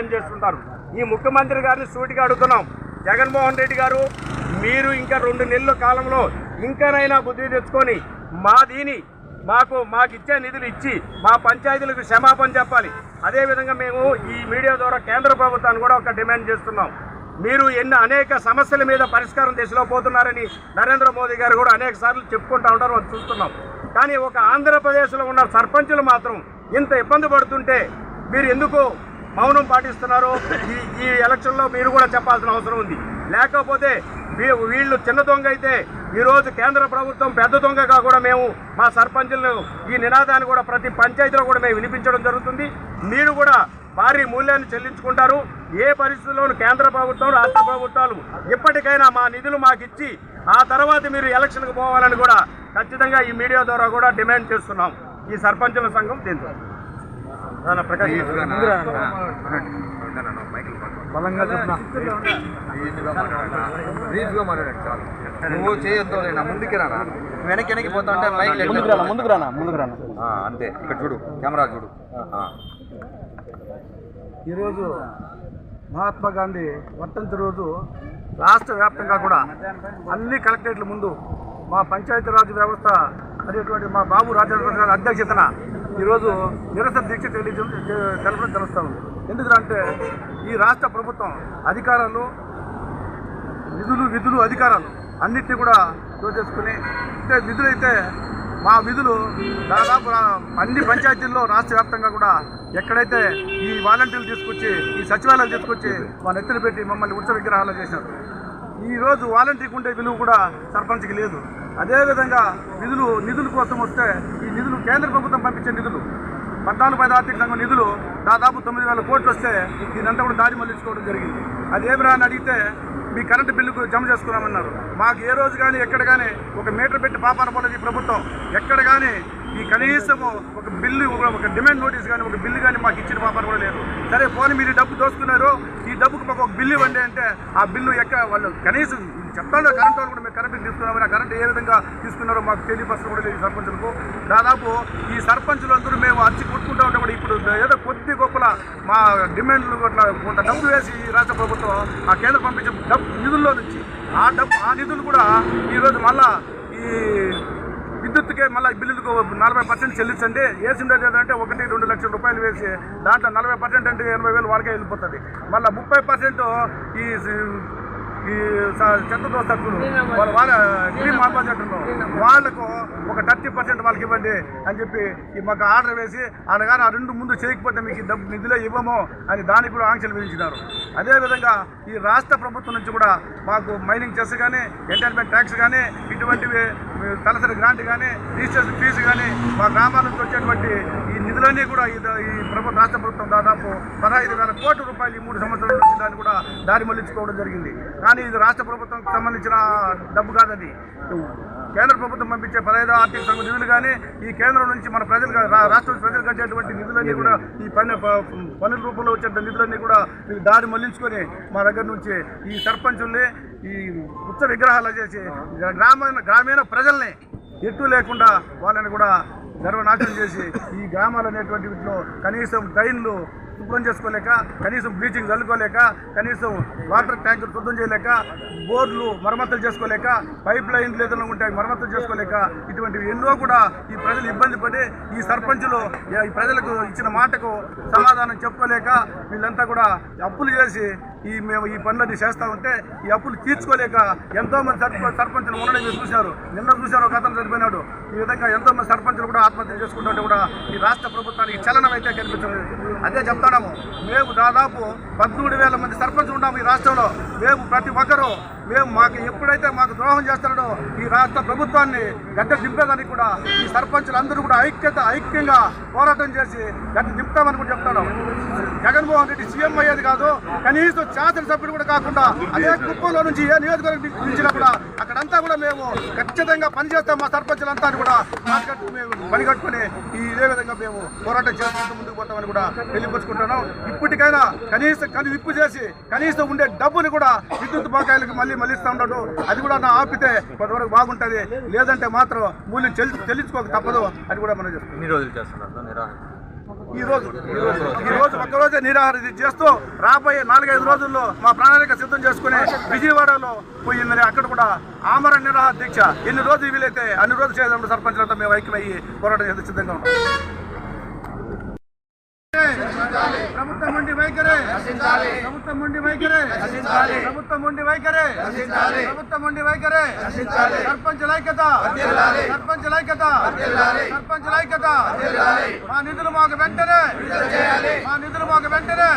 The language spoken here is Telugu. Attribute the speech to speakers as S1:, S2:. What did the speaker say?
S1: డిమాండ్ చేస్తుంటారు. ఈ ముఖ్యమంత్రి గారిని సూటిగా అడుగుతున్నాం. జగన్మోహన్ రెడ్డి గారు మీరు ఇంకా రెండు నెలల కాలంలో ఇంకానైనా బుద్ధి తెచ్చుకొని మా దీని మాకు మాకు ఇచ్చే నిధులు ఇచ్చి మా పంచాయతీలకు క్షమాపణ చెప్పాలి. అదేవిధంగా మేము ఈ మీడియా ద్వారా కేంద్ర ప్రభుత్వాన్ని కూడా ఒక డిమాండ్ చేస్తున్నాం. మీరు ఎన్ని అనేక సమస్యల మీద పరిష్కారం దిశలో పోతున్నారని నరేంద్ర మోదీ గారు కూడా అనేక సార్లు చెప్పుకుంటూ ఉంటారు మనం చూస్తున్నాం. కానీ ఒక ఆంధ్రప్రదేశ్లో ఉన్న సర్పంచులు మాత్రం ఇంత ఇబ్బంది పడుతుంటే మీరు ఎందుకు మౌనం పాటిస్తున్నారో. ఈ ఈ ఎలక్షన్లో మీరు కూడా చెప్పాల్సిన అవసరం ఉంది. లేకపోతే వీళ్ళు చిన్న దొంగ అయితే ఈరోజు కేంద్ర ప్రభుత్వం పెద్ద దొంగగా కూడా మేము మా సర్పంచులను ఈ నినాదాన్ని కూడా ప్రతి పంచాయతీలో కూడా మేము వినిపించడం జరుగుతుంది. మీరు కూడా భారీ మూల్యాన్ని చెల్లించుకుంటారు. ఏ పరిస్థితుల్లోనూ కేంద్ర ప్రభుత్వం రాష్ట్ర ప్రభుత్వాలు ఇప్పటికైనా మా నిధులు మాకు ఇచ్చి ఆ తర్వాత మీరు ఎలక్షన్కి పోవాలని కూడా ఖచ్చితంగా ఈ మీడియా ద్వారా కూడా డిమాండ్ చేస్తున్నాం. ఈ సర్పంచుల సంఘం దీని
S2: బలంగా మాట్లాడాడు. చాలు. నువ్వు చేయొద్దు నా ముందుకి రానా వెనక్కి వెనక్కి పోతా ఉంటే మైక్
S3: ముందుకు రానా ముందుకు రానా ముందుకు రానా?
S2: అంతే. ఇక్కడ చూడు కెమెరా చూడు. ఆ.
S4: ఈరోజు మహాత్మా గాంధీ వర్ధంతి రోజు రాష్ట్ర వ్యాప్తంగా కూడా అన్ని కలెక్టరేట్ల ముందు మా పంచాయతీరాజ్ వ్యవస్థ అనేటువంటి మా బాబు రాజేంద్ర గారి అధ్యక్షతన ఈరోజు నిరసన దీక్ష తెలియ తెలపడం తెలుస్తా ఉంది. ఎందుకంటే ఈ రాష్ట్ర ప్రభుత్వం అధికారాలు నిధులు విధులు అధికారాలు అన్నిటినీ కూడా దోచేసుకుని అంటే విధులైతే మా విధులు దాదాపు అన్ని పంచాయతీల్లో రాష్ట్ర వ్యాప్తంగా కూడా ఎక్కడైతే ఈ వాలంటీర్లు తీసుకొచ్చి ఈ సచివాలయాలు తీసుకొచ్చి మా నెత్తిన పెట్టి మమ్మల్ని ఉత్సవ విగ్రహాలు చేశారు. ఈ రోజు వాలంటీర్కి ఉండే విలువ కూడా సర్పంచ్కి లేదు. అదేవిధంగా నిధులు నిధుల కోసం వస్తే ఈ నిధులు కేంద్ర ప్రభుత్వం పంపించే నిధులు. పద్నాలుగు పది ఆర్థిక సంఘం నిధులు దాదాపు తొమ్మిది వేల కోట్లు వస్తే దీనంతా కూడా దారి మళ్ళించుకోవడం జరిగింది. అది ఏమిరా అని అడిగితే మీ కరెంటు బిల్లుకు జమ చేసుకున్నామన్నారు. మాకు ఏ రోజు కానీ ఎక్కడ కానీ ఒక మీటర్ పెట్టి పాపాన పోలేదు ఈ ప్రభుత్వం. ఎక్కడ కానీ ఈ కనీసము ఒక బిల్లు ఒక డిమాండ్ నోటీస్ కానీ ఒక బిల్లు కానీ మాకు ఇచ్చిన పాపాన కూడా లేదు. సరే పోనీ మీరు డబ్బు దోసుకున్నారు ఈ డబ్బుకు మాకు ఒక బిల్లు ఇవ్వండి అంటే ఆ బిల్లు ఎక్క వాళ్ళు కనీసం చెప్తాను కరెంట్ వాళ్ళు కూడా మేము కరెంట్ తీసుకున్నామని ఆ కరెంట్ ఏ విధంగా తీసుకున్నారో మాకు తెలియపరచడం కూడా లేదు ఈ సర్పంచులకు. దాదాపు ఈ సర్పంచులందరూ మేము అర్చి కొట్టుకుంటా ఉంటే కూడా ఇప్పుడు ఏదో కొద్ది గొప్పల మా డిమాండ్లు అట్లా కొంత డబ్బు వేసి ఈ రాష్ట్ర ప్రభుత్వం ఆ కేంద్రం పంపించే డబ్బు నిధుల్లో నుంచి ఆ డబ్బు ఆ నిధులు కూడా ఈరోజు మళ్ళా ఈ విద్యుత్కే మళ్ళీ బిల్లులకు నలభై పర్సెంట్ చెల్లించండి. వేసిండేది అంటే ఒకటి రెండు లక్షల రూపాయలు వేసి దాంట్లో నలభై పర్సెంట్ అంటే ఎనభై వేలు వాళ్ళకే వెళ్ళిపోతుంది. మళ్ళీ ముప్పై పర్సెంట్ ఈ ఈ చెత్త దోస్తకులు వాళ్ళ వాళ్ళ గ్రీన్ ఆపోజిట్ వాళ్ళకు ఒక థర్టీ పర్సెంట్ వాళ్ళకి ఇవ్వండి అని చెప్పి ఈ మాకు ఆర్డర్ వేసి కానీ ఆ రెండు ముందు చేయకపోతే మీకు డబ్బు నిధులే ఇవ్వము అని దానికి కూడా ఆంక్షలు విధించినారు. అదేవిధంగా ఈ రాష్ట్ర ప్రభుత్వం నుంచి కూడా మాకు మైనింగ్ చెస్ కానీ ఎంటర్టైన్మెంట్ ట్యాక్స్ కానీ ఇటువంటివి తలసరి గ్రాంట్ కానీ రిజిస్ట్రేషన్ ఫీజు కానీ మా గ్రామాల నుంచి వచ్చేటువంటి నిధులన్నీ కూడా ఈ ఈ ప్రభుత్వ రాష్ట్ర ప్రభుత్వం దాదాపు పదహైదు వేల కోట్ల రూపాయలు ఈ మూడు సంవత్సరాల నుంచి దాన్ని కూడా దారి మళ్ళించుకోవడం జరిగింది. కానీ ఇది రాష్ట్ర ప్రభుత్వంకి సంబంధించిన డబ్బు కాదది. కేంద్ర ప్రభుత్వం పంపించే పదహైదు ఆర్థిక సంఘ నిధులు కానీ ఈ కేంద్రం నుంచి మన ప్రజలు రా- రాష్ట్ర ప్రజలు కట్టేటువంటి నిధులన్నీ కూడా ఈ పన్ను ప- పన్నుల రూపంలో వచ్చే నిధులన్నీ కూడా దారి మళ్ళించుకొని మా దగ్గర నుంచి ఈ సర్పంచుల్ని ఈ ఉత్స విగ్రహాలు చేసి గ్రామీణ గ్రామీణ ప్రజల్ని ఎత్తు లేకుండా వాళ్ళని కూడా గర్వనాశనం చేసి ఈ గ్రామాలు అనేటువంటి వీటిలో కనీసం ట్రైన్లు శుభ్రం చేసుకోలేక కనీసం బ్లీచింగ్ చల్లుకోలేక కనీసం వాటర్ ట్యాంకులు శుద్ధం చేయలేక బోర్లు మరమ్మతులు చేసుకోలేక పైప్ లైన్లు ఏదైనా ఉంటాయి మరమ్మతులు చేసుకోలేక ఇటువంటివి ఎన్నో కూడా ఈ ప్రజలు ఇబ్బంది పడి ఈ సర్పంచులు ఈ ప్రజలకు ఇచ్చిన మాటకు సమాధానం చెప్పుకోలేక వీళ్ళంతా కూడా అప్పులు చేసి ఈ మేము ఈ పనులన్నీ చేస్తూ ఉంటే ఈ అప్పులు తీర్చుకోలేక ఎంతోమంది సర్ప సర్పంచులు ఉండడం మీరు చూశారు. నిన్న చూశారు ఒక అతను చనిపోయినాడు. ఈ విధంగా ఎంతోమంది సర్పంచులు కూడా ఆత్మహత్యలు చేసుకుంటుంటే కూడా ఈ రాష్ట్ర ప్రభుత్వానికి చలనం అయితే కనిపించలేదు. అదే చెప్తాము మేము దాదాపు పద్మూడు వేల మంది సర్పంచులు ఉన్నాము ఈ రాష్ట్రంలో. మేము ప్రతి ఒక్కరూ మేము మాకు ఎప్పుడైతే మాకు ద్రోహం చేస్తాడో ఈ రాష్ట్ర ప్రభుత్వాన్ని గడ్డ దింపేదానికి కూడా ఈ సర్పంచులు అందరూ కూడా ఐక్యత ఐక్యంగా పోరాటం చేసి గడ్డ దింపుతామని కూడా చెప్తాను. జగన్మోహన్ రెడ్డి సీఎం అయ్యేది కాదు కనీసం శాసనసభ్యులు కూడా కాకుండా అదే కుప్పంలో నుంచి ఏ నియోజకవర్గం నుంచినా కూడా అక్కడంతా కూడా మేము ఖచ్చితంగా పనిచేస్తాం మా సర్పంచులంతా కూడా మాట్లాడుతూ మేము పని కట్టుకుని ఈ ఇదే విధంగా మేము పోరాటం చేసుకుంటూ ముందుకు పోతామని కూడా తెలియపరుచుకుంటున్నాం. ఇప్పటికైనా కనీసం కని విప్పు చేసి కనీసం ఉండే డబ్బుని కూడా విద్యుత్ బకాయిలకు మళ్ళీ మళ్ళిస్తూ ఉండడు అది కూడా నా ఆపితే కొంతవరకు బాగుంటుంది. లేదంటే మాత్రం మూల్యం చెల్లి చెల్లించుకోక తప్పదు అది కూడా మనం చెప్తాం
S2: ఎన్ని రోజులు చేస్తున్నారు?
S4: ఈ రోజు ఈ రోజు ఒక్క రోజే నిరాహార దీక్ష చేస్తూ రాబోయే నాలుగైదు రోజుల్లో మా ప్రణాళిక సిద్ధం చేసుకుని విజయవాడలో పోయి మరి అక్కడ కూడా ఆమరణ నిరాహార దీక్ష ఎన్ని రోజులు వీలైతే అన్ని రోజులు చేసినప్పుడు సర్పంచులతో మేము ఐక్యమయ్యి పోరాటం చేసి సిద్ధంగా ఉంటాం ప్రభుత్వం ఉండి వైఖరే ప్రభుత్వం ఉండి వైఖరే ప్రభుత్వం ఉండి వైఖరే ప్రభుత్వం ఉండి వైఖరే సర్పంచ్ ఐక్యత సర్పంచ్ ఐక్యత సర్పంచ్ ఐక్యత మా నిధులు మాకు వెంటనే మా నిధులు మాకు వెంటనే